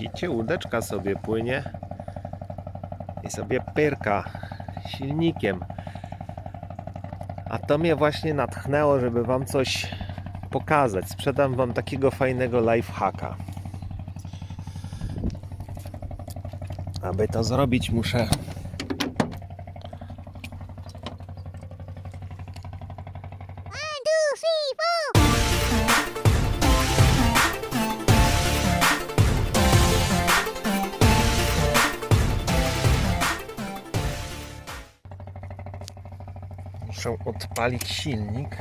Widzicie, łódeczka sobie płynie i sobie pyrka silnikiem. A to mnie właśnie natchnęło, żeby Wam coś pokazać. Sprzedam Wam takiego fajnego lifehacka. Aby to zrobić, muszę Muszę odpalić silnik.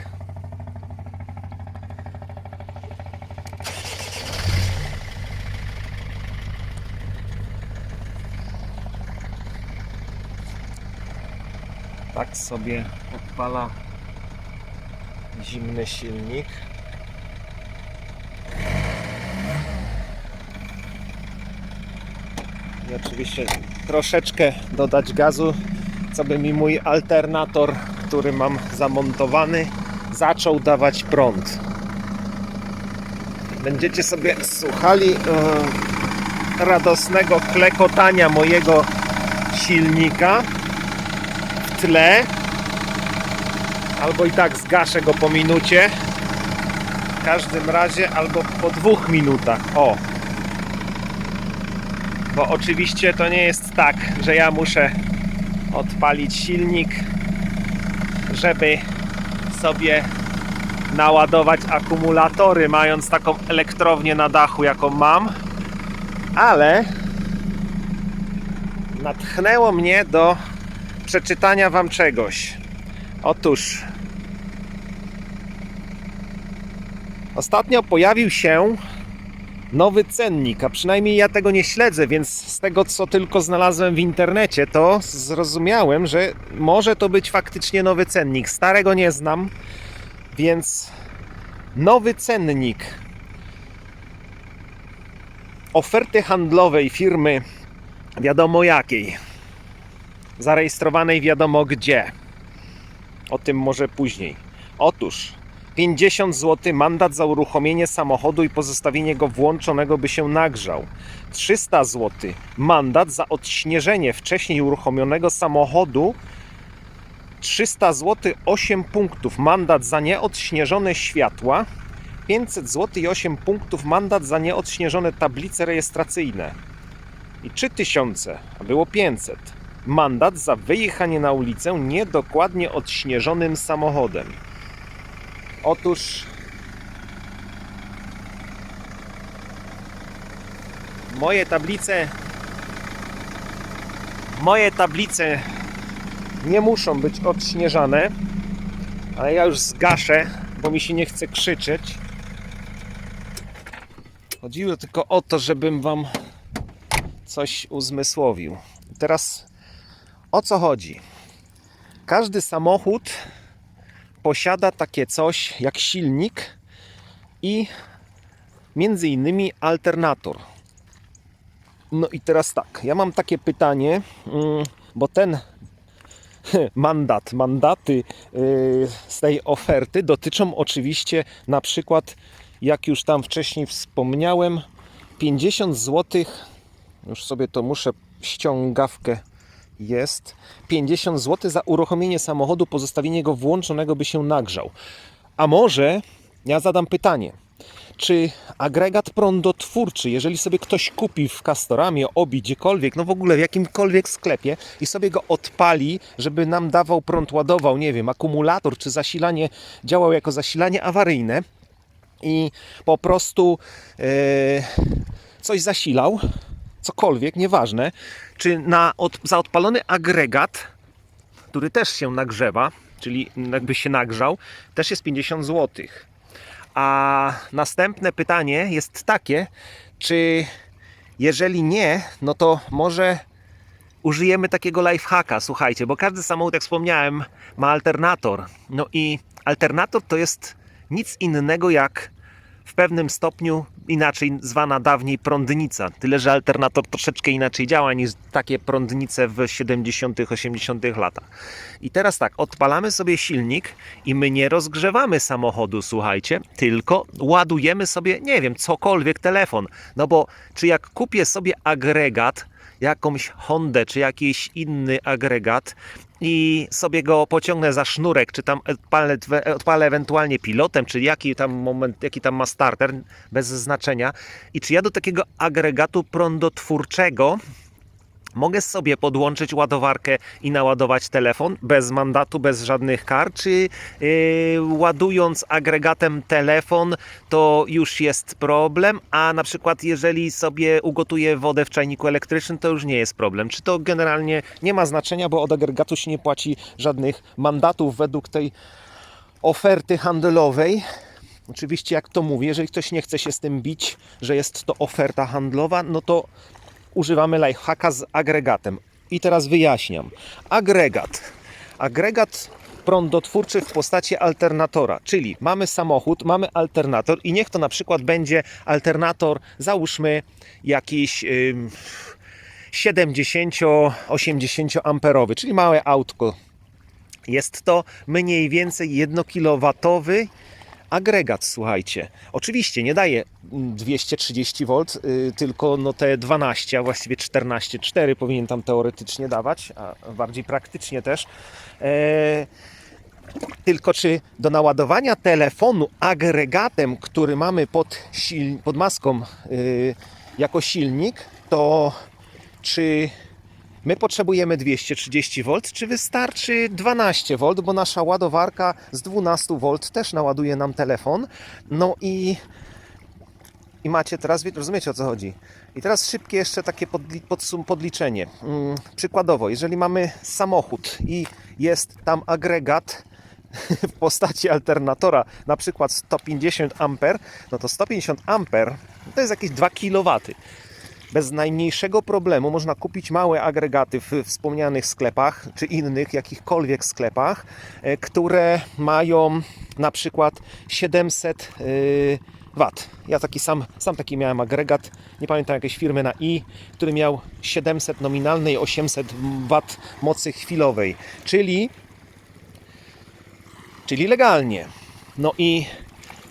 Tak sobie odpala zimny silnik. I oczywiście troszeczkę dodać gazu, co by mi mój alternator, który mam zamontowany, zaczął dawać prąd. Będziecie sobie słuchali e, radosnego klekotania mojego silnika w tle. Albo i tak zgaszę go po minucie. W każdym razie albo po dwóch minutach. O, bo oczywiście to nie jest tak, że ja muszę odpalić silnik, żeby sobie naładować akumulatory, mając taką elektrownię na dachu, jaką mam, ale natchnęło mnie do przeczytania Wam czegoś. Otóż ostatnio pojawił się nowy cennik, a przynajmniej ja tego nie śledzę, więc z tego co tylko znalazłem w internecie, to zrozumiałem, że może to być faktycznie nowy cennik. Starego nie znam, więc nowy cennik oferty handlowej firmy wiadomo jakiej, zarejestrowanej wiadomo gdzie. O tym może później. Otóż 50 zł mandat za uruchomienie samochodu i pozostawienie go włączonego, by się nagrzał. 300 zł mandat za odśnieżenie wcześniej uruchomionego samochodu. 300 zł 8 punktów mandat za nieodśnieżone światła. 500 zł i 8 punktów mandat za nieodśnieżone tablice rejestracyjne. I 3000, a było 500. Mandat za wyjechanie na ulicę niedokładnie odśnieżonym samochodem. Otóż moje tablice moje tablice nie muszą być odśnieżane, ale ja już zgaszę, bo mi się nie chce krzyczeć. Chodziło tylko o to, żebym wam coś uzmysłowił. Teraz o co chodzi? Każdy samochód posiada takie coś jak silnik i między innymi alternator. No i teraz tak, ja mam takie pytanie, mm, bo ten mandat, mandaty yy, z tej oferty dotyczą oczywiście na przykład, jak już tam wcześniej wspomniałem, 50 zł, już sobie to muszę ściągawkę jest 50 zł za uruchomienie samochodu, pozostawienie go włączonego, by się nagrzał. A może ja zadam pytanie, czy agregat prądotwórczy, jeżeli sobie ktoś kupi w Castoramie, Obi, gdziekolwiek, no w ogóle w jakimkolwiek sklepie i sobie go odpali, żeby nam dawał prąd, ładował, nie wiem, akumulator czy zasilanie, działał jako zasilanie awaryjne i po prostu e, coś zasilał, cokolwiek, nieważne, czy na od, agregat, który też się nagrzewa, czyli jakby się nagrzał, też jest 50 zł. A następne pytanie jest takie, czy jeżeli nie, no to może użyjemy takiego lifehacka, słuchajcie, bo każdy samochód, jak wspomniałem, ma alternator. No i alternator to jest nic innego jak w pewnym stopniu inaczej zwana dawniej prądnica. Tyle, że alternator troszeczkę inaczej działa niż takie prądnice w 70., 80. latach. I teraz tak, odpalamy sobie silnik i my nie rozgrzewamy samochodu, słuchajcie, tylko ładujemy sobie, nie wiem, cokolwiek telefon. No bo czy jak kupię sobie agregat, jakąś Hondę czy jakiś inny agregat i sobie go pociągnę za sznurek, czy tam odpalę, odpalę ewentualnie pilotem, czy jaki tam moment, jaki tam ma starter, bez znaczenia. I czy ja do takiego agregatu prądotwórczego mogę sobie podłączyć ładowarkę i naładować telefon bez mandatu, bez żadnych kar, czy yy, ładując agregatem telefon to już jest problem, a na przykład jeżeli sobie ugotuję wodę w czajniku elektrycznym to już nie jest problem. Czy to generalnie nie ma znaczenia, bo od agregatu się nie płaci żadnych mandatów według tej oferty handlowej. Oczywiście, jak to mówię, jeżeli ktoś nie chce się z tym bić, że jest to oferta handlowa, no to używamy lifehacka z agregatem. I teraz wyjaśniam. Agregat. Agregat prądotwórczy w postaci alternatora, czyli mamy samochód, mamy alternator i niech to na przykład będzie alternator, załóżmy jakiś ym, 70-80 amperowy, czyli małe autko. Jest to mniej więcej 1 kW agregat, słuchajcie. Oczywiście nie daje mm, 230 V, y, tylko no te 12, a właściwie 14,4 powinien tam teoretycznie dawać, a bardziej praktycznie też. E, tylko czy do naładowania telefonu agregatem, który mamy pod, pod maską y, jako silnik, to czy My potrzebujemy 230 V, czy wystarczy 12 V, bo nasza ładowarka z 12 V też naładuje nam telefon. No i, i macie teraz, rozumiecie o co chodzi. I teraz szybkie jeszcze takie podli, podsum, podliczenie. Mm, przykładowo, jeżeli mamy samochód i jest tam agregat w postaci alternatora, na przykład 150 A, no to 150 A to jest jakieś 2 kW bez najmniejszego problemu można kupić małe agregaty w wspomnianych sklepach, czy innych jakichkolwiek sklepach, e, które mają na przykład 700 yy, W. Ja taki sam, sam taki miałem agregat, nie pamiętam jakiejś firmy na i, który miał 700 nominalnej i 800 W mocy chwilowej, czyli czyli legalnie. No i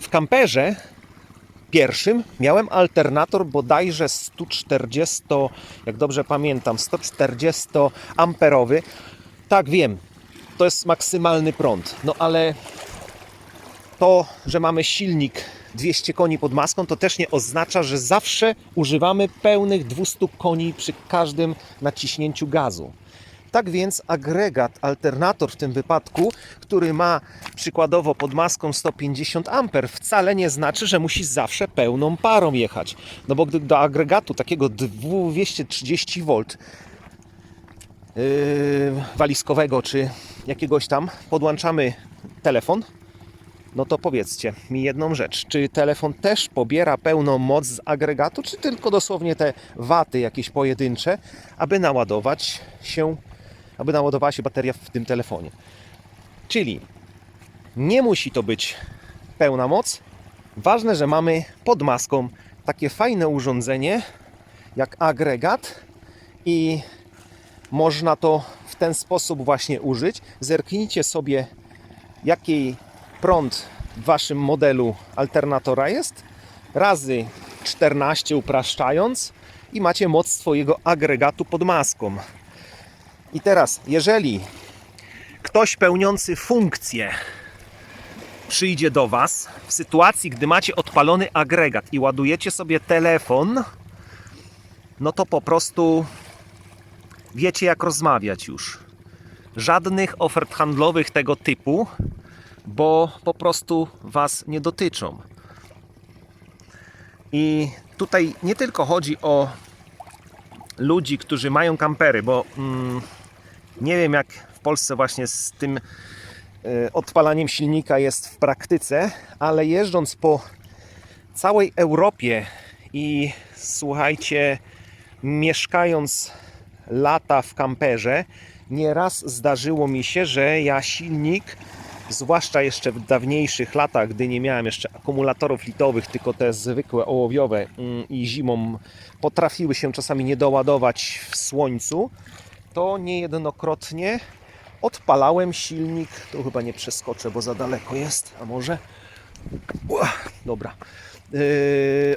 w kamperze pierwszym miałem alternator bodajże 140, jak dobrze pamiętam, 140 amperowy. Tak wiem, to jest maksymalny prąd. No ale to, że mamy silnik 200 koni pod maską, to też nie oznacza, że zawsze używamy pełnych 200 koni przy każdym naciśnięciu gazu. Tak więc agregat, alternator w tym wypadku, który ma przykładowo pod maską 150 A, wcale nie znaczy, że musi zawsze pełną parą jechać. No bo gdy do agregatu takiego 230 V yy, walizkowego czy jakiegoś tam podłączamy telefon, no to powiedzcie mi jedną rzecz. Czy telefon też pobiera pełną moc z agregatu, czy tylko dosłownie te waty jakieś pojedyncze, aby naładować się, aby naładowała się bateria w tym telefonie? Czyli nie musi to być pełna moc. Ważne, że mamy pod maską takie fajne urządzenie jak agregat i można to w ten sposób właśnie użyć. Zerknijcie sobie, jaki prąd w waszym modelu alternatora jest. Razy 14 upraszczając i macie moc swojego agregatu pod maską. I teraz, jeżeli ktoś pełniący funkcję przyjdzie do Was w sytuacji, gdy macie odpalony agregat i ładujecie sobie telefon, no to po prostu wiecie, jak rozmawiać już. Żadnych ofert handlowych tego typu, bo po prostu Was nie dotyczą. I tutaj nie tylko chodzi o ludzi, którzy mają kampery, bo mm, nie wiem, jak w Polsce właśnie z tym e, odpalaniem silnika jest w praktyce, ale jeżdżąc po całej Europie i słuchajcie, mieszkając lata w kamperze, nieraz zdarzyło mi się, że ja silnik zwłaszcza jeszcze w dawniejszych latach, gdy nie miałem jeszcze akumulatorów litowych, tylko te zwykłe ołowiowe mm, i zimą potrafiły się czasami nie doładować w słońcu, to niejednokrotnie odpalałem silnik. Tu chyba nie przeskoczę, bo za daleko jest, a może. Dobra. Yy,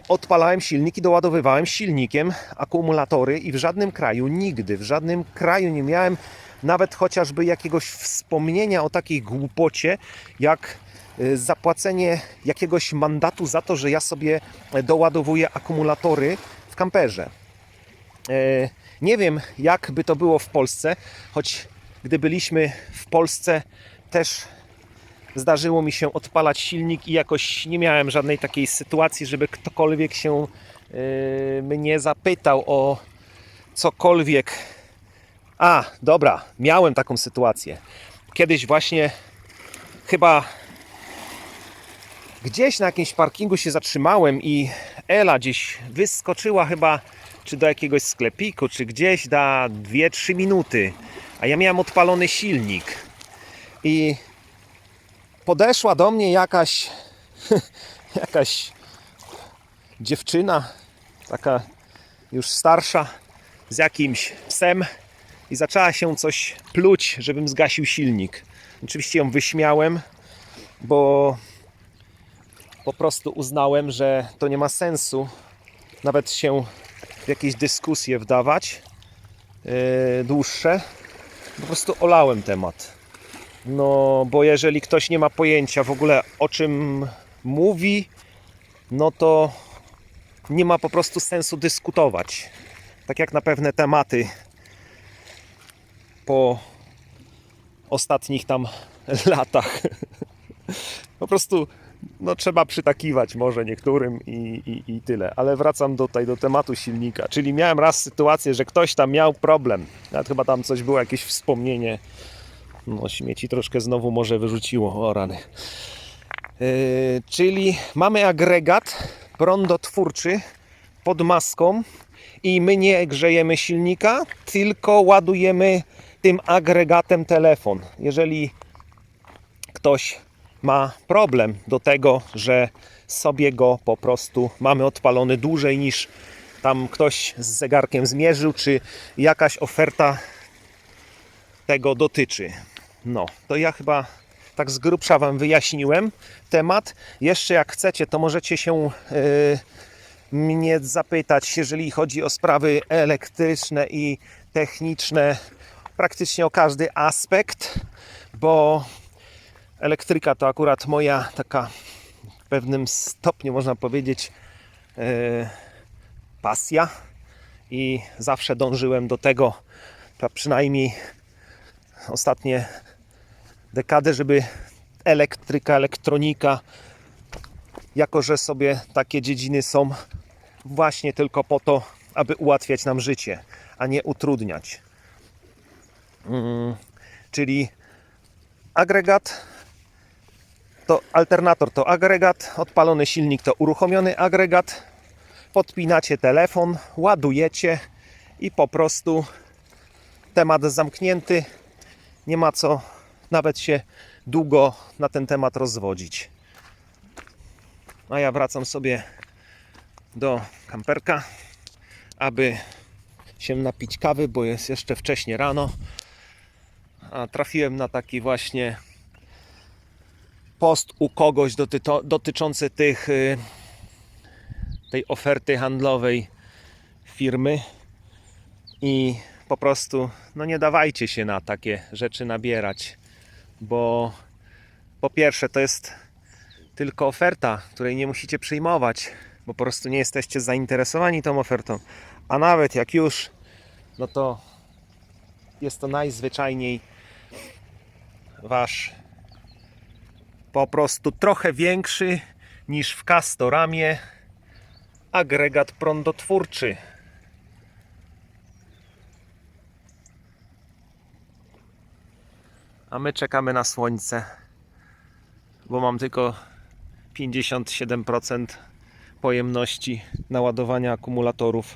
odpalałem silnik i doładowywałem silnikiem akumulatory i w żadnym kraju, nigdy, w żadnym kraju nie miałem nawet chociażby jakiegoś wspomnienia o takiej głupocie, jak yy, zapłacenie jakiegoś mandatu za to, że ja sobie doładowuję akumulatory w kamperze. Yy, Nie wiem, jak by to było w Polsce, choć gdy byliśmy w Polsce, też zdarzyło mi się odpalać silnik i jakoś nie miałem żadnej takiej sytuacji, żeby ktokolwiek się yy, mnie zapytał o cokolwiek. A, dobra, miałem taką sytuację. Kiedyś właśnie chyba gdzieś na jakimś parkingu się zatrzymałem i Ela gdzieś wyskoczyła chyba czy do jakiegoś sklepiku, czy gdzieś da 2-3 minuty, a ja miałem odpalony silnik. I podeszła do mnie jakaś jakaś dziewczyna, taka już starsza, z jakimś psem i zaczęła się coś pluć, żebym zgasił silnik. Oczywiście ją wyśmiałem, bo po prostu uznałem, że to nie ma sensu nawet się w jakieś dyskusje wdawać yy, dłuższe. Po prostu olałem temat. No, bo jeżeli ktoś nie ma pojęcia w ogóle o czym mówi, no to nie ma po prostu sensu dyskutować. Tak jak na pewne tematy po ostatnich tam latach. Po prostu no, trzeba przytakiwać może niektórym i, i, i tyle. Ale wracam tutaj do tematu silnika. Czyli miałem raz sytuację, że ktoś tam miał problem. Nawet chyba tam coś było, jakieś wspomnienie. No, śmieci troszkę znowu może wyrzuciło. O rany. Yy, czyli mamy agregat prądotwórczy pod maską i my nie grzejemy silnika, tylko ładujemy tym agregatem telefon. Jeżeli ktoś ma problem do tego, że sobie go po prostu mamy odpalony dłużej niż tam ktoś z zegarkiem zmierzył, czy jakaś oferta tego dotyczy. No, to ja chyba tak z grubsza Wam wyjaśniłem temat. Jeszcze jak chcecie, to możecie się yy, mnie zapytać, jeżeli chodzi o sprawy elektryczne i techniczne, praktycznie o każdy aspekt, bo elektryka to akurat moja taka w pewnym stopniu, można powiedzieć, yy, pasja i zawsze dążyłem do tego, przynajmniej ostatnie dekady, żeby elektryka, elektronika, jako że sobie takie dziedziny są właśnie tylko po to, aby ułatwiać nam życie, a nie utrudniać. Mm, czyli agregat to alternator to agregat, odpalony silnik to uruchomiony agregat. Podpinacie telefon, ładujecie i po prostu temat zamknięty. Nie ma co nawet się długo na ten temat rozwodzić. A ja wracam sobie do kamperka, aby się napić kawy, bo jest jeszcze wcześnie rano. A trafiłem na taki właśnie post u kogoś dotyto, dotyczący tych, y, tej oferty handlowej firmy i po prostu no nie dawajcie się na takie rzeczy nabierać, bo po pierwsze to jest tylko oferta, której nie musicie przyjmować, bo po prostu nie jesteście zainteresowani tą ofertą, a nawet jak już, no to jest to najzwyczajniej wasz po prostu trochę większy niż w Castoramie agregat prądotwórczy. A my czekamy na słońce, bo mam tylko 57% pojemności naładowania akumulatorów,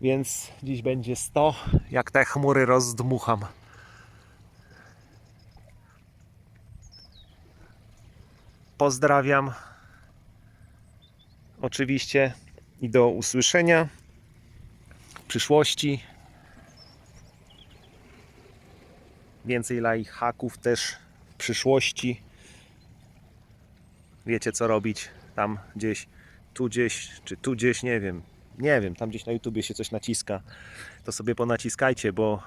więc dziś będzie 100, jak te chmury rozdmucham. Pozdrawiam. Oczywiście i do usłyszenia w przyszłości. Więcej lifehacków też w przyszłości. Wiecie co robić tam gdzieś, tu gdzieś, czy tu gdzieś, nie wiem. Nie wiem, tam gdzieś na YouTubie się coś naciska. To sobie ponaciskajcie, bo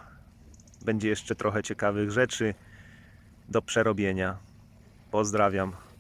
będzie jeszcze trochę ciekawych rzeczy do przerobienia. Pozdrawiam.